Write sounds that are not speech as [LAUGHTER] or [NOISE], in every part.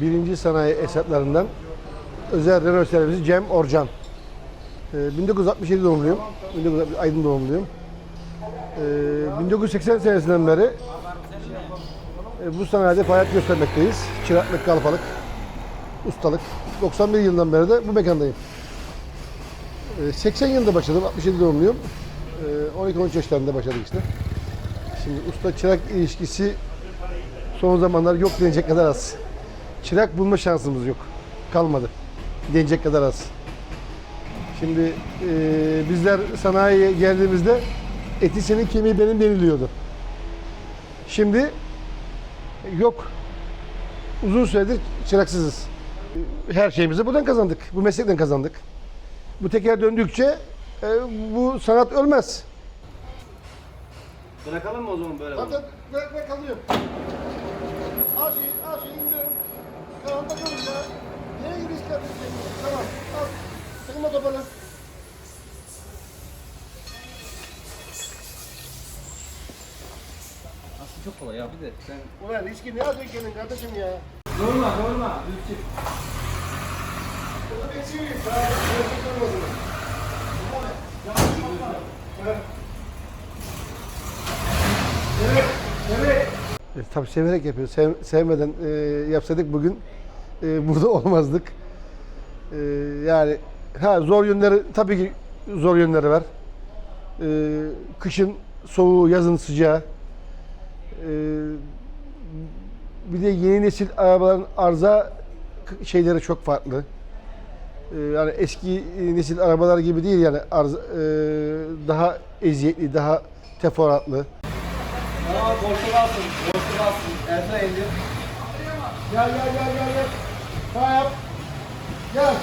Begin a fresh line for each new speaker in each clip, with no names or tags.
birinci sanayi esnaflarından özel Renault servisi Cem Orcan. Ee, 1967 doğumluyum. 1960 Aydın doğumluyum. Ee, 1980 senesinden beri e, bu sanayide faaliyet göstermekteyiz. Çıraklık, kalfalık, ustalık. 91 yılından beri de bu mekandayım. Ee, 80 yılında başladım. 67 doğumluyum. Ee, 12-13 yaşlarında başladık işte. Şimdi usta çırak ilişkisi son zamanlar yok denecek kadar az. Çırak bulma şansımız yok. Kalmadı. Denecek kadar az. Şimdi e, bizler sanayiye geldiğimizde eti senin kemiği benim deniliyordu. Şimdi yok. Uzun süredir çıraksızız. Her şeyimizi buradan kazandık. Bu meslekten kazandık. Bu teker döndükçe e, bu sanat ölmez.
Bırakalım mı o zaman böyle?
Zaten bırak bırak alıyorum. Al şeyi. Tamam bakalım ya. Neye gibi istersin? Tamam, al. Sıkma toparla.
Aslında çok kolay abi de sen...
Ulan riski ne atıyorsun kendin kardeşim ya?
Yorma yorma. Düz.
Evet, evet. E, tabii severek yapıyoruz. Sev, sevmeden e, yapsaydık bugün e, burada olmazdık. E, yani ha zor yönleri tabii ki zor yönleri var. E, kışın soğuğu, yazın sıcağı. E, bir de yeni nesil arabaların arıza şeyleri çok farklı. E, yani eski nesil arabalar gibi değil yani arıza, e, daha eziyetli, daha teferruatlı.
Aa boşluk alsın. Boşluk alsın. İndir.
Gel gel gel gel gel. Yap. Gel.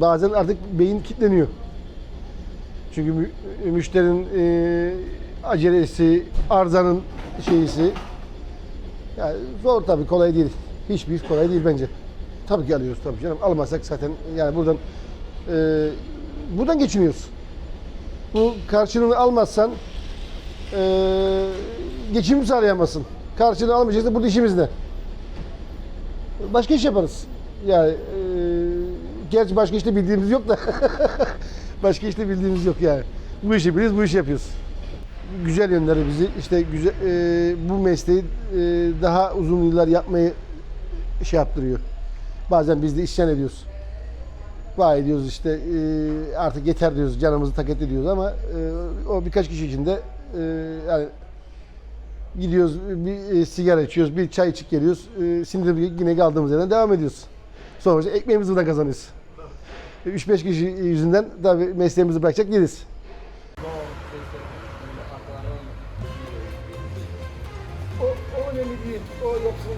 Bazen artık beyin kilitleniyor. Çünkü mü- müşterinin e, acelesi, arzanın şeysi, yani zor tabii kolay değil. Hiçbir kolay değil bence. Tabii ki alıyoruz tabii canım. Almasak zaten yani buradan e, buradan geçiniyoruz. Bu karşılığını almazsan e, geçim sağlayamazsın. Karşılığını almayacaksa burada işimiz ne? Başka iş yaparız. Yani e, gerçi başka işte bildiğimiz yok da [LAUGHS] başka işte bildiğimiz yok yani. Bu işi biliyoruz, bu işi yapıyoruz güzel yönleri bizi işte güzel e, bu mesleği e, daha uzun yıllar yapmayı şey yaptırıyor. Bazen biz de isyan ediyoruz. Vay diyoruz işte e, artık yeter diyoruz canımızı taket ediyoruz ama e, o birkaç kişi içinde e, yani gidiyoruz bir e, sigara içiyoruz bir çay içip geliyoruz e, sindirip yine kaldığımız yerden devam ediyoruz. Sonuçta ekmeğimizi buradan kazanıyoruz. 3-5 kişi yüzünden tabii mesleğimizi bırakacak değiliz.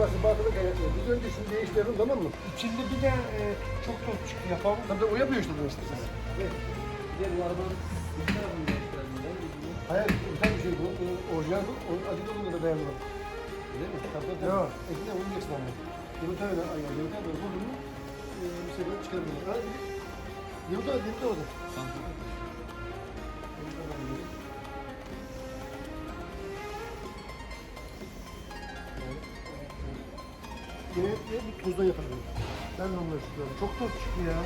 Yoksulması, batını kaynaklı. Biz önce şunu değiştirelim tamam mı?
İçinde bir de e, çok toz çıktı yapalım.
Tabii o yapıyor işte bunu işte.
Bir de bu arabanın bir tarafını değiştirelim.
Hayır, güzel bir şey bu. Bu Orijinal bu. Onun acı dolunda da beğendim.
Değil mi?
Tabii tabii. Yok. Ekle onu geçsin ama. Yumurta öyle aynen. Yumurta böyle vurdun mu? E, bir şey böyle çıkarabilir. Ha? Yumurta da yumurta orada. Yumurta Yine bu tozdan yapalım. Ben de onları istiyorum. Çok toz çıktı ya.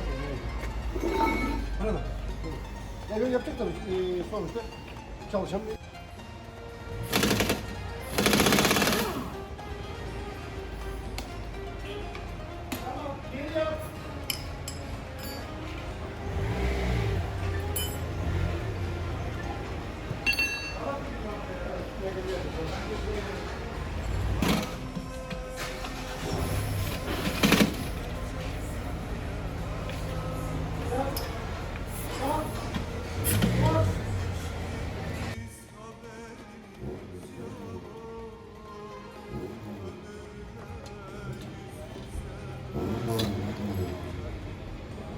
Bana bak. Yani öyle yapacak tabii. Ee, sonuçta çalışan bir...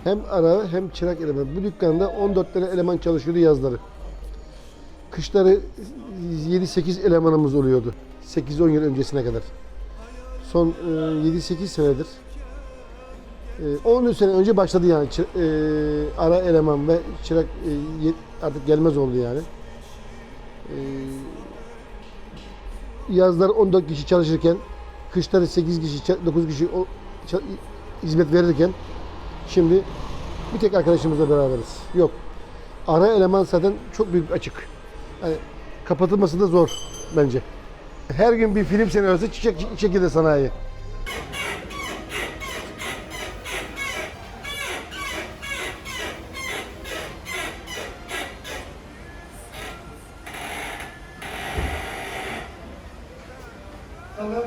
Hem ara hem çırak eleman. Bu dükkanda 14 tane eleman çalışıyordu yazları. Kışları 7-8 elemanımız oluyordu. 8-10 yıl öncesine kadar. son e, 7-8 senedir. E, 13 sene önce başladı yani e, ara eleman ve çırak e, artık gelmez oldu yani. E, yazlar 14 kişi çalışırken kışları 8 kişi, ça- 9 kişi hizmet verirken şimdi bir tek arkadaşımızla beraberiz. Yok. Ara eleman zaten çok büyük açık. Yani kapatılması da zor bence. Her gün bir film senaryosu çiçek şekilde sanayi.
Tamam.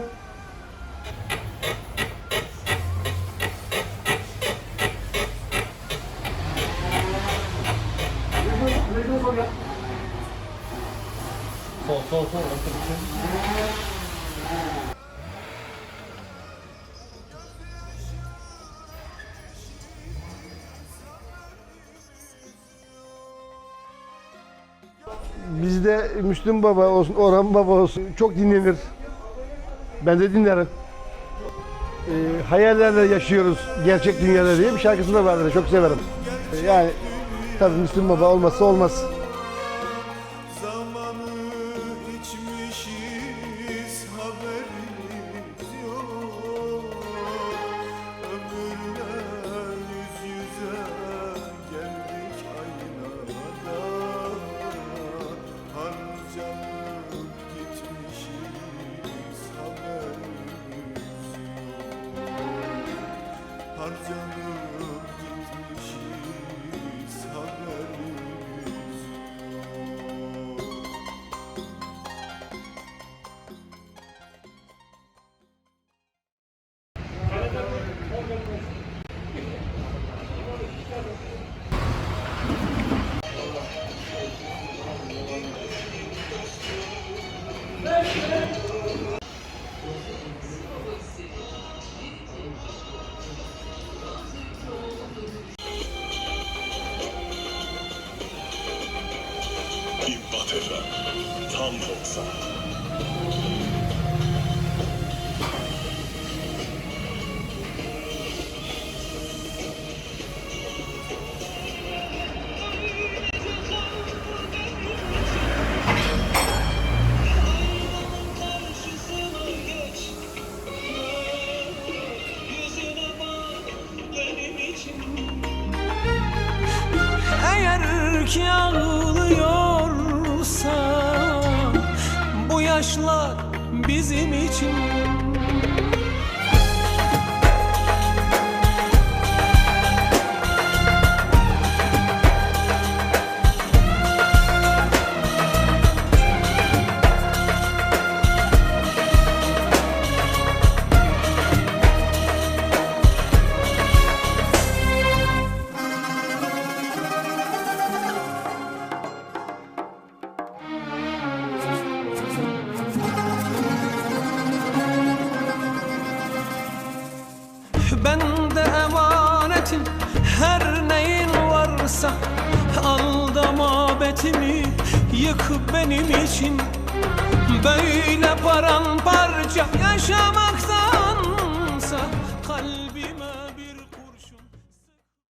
Bizde Müslüm Baba olsun, Orhan Baba olsun çok dinlenir. Ben de dinlerim. Ee, hayallerle yaşıyoruz gerçek dünyada diye bir şarkısı da vardır. Çok severim. Ee, yani tabii Müslüm Baba olmazsa olmaz.
Eğer ki ağlıyorsa bu yaşlar bizim için emanetin her neyin varsa Aldama betimi yık benim için. Böyle paramparça yaşamaktansa Kalbim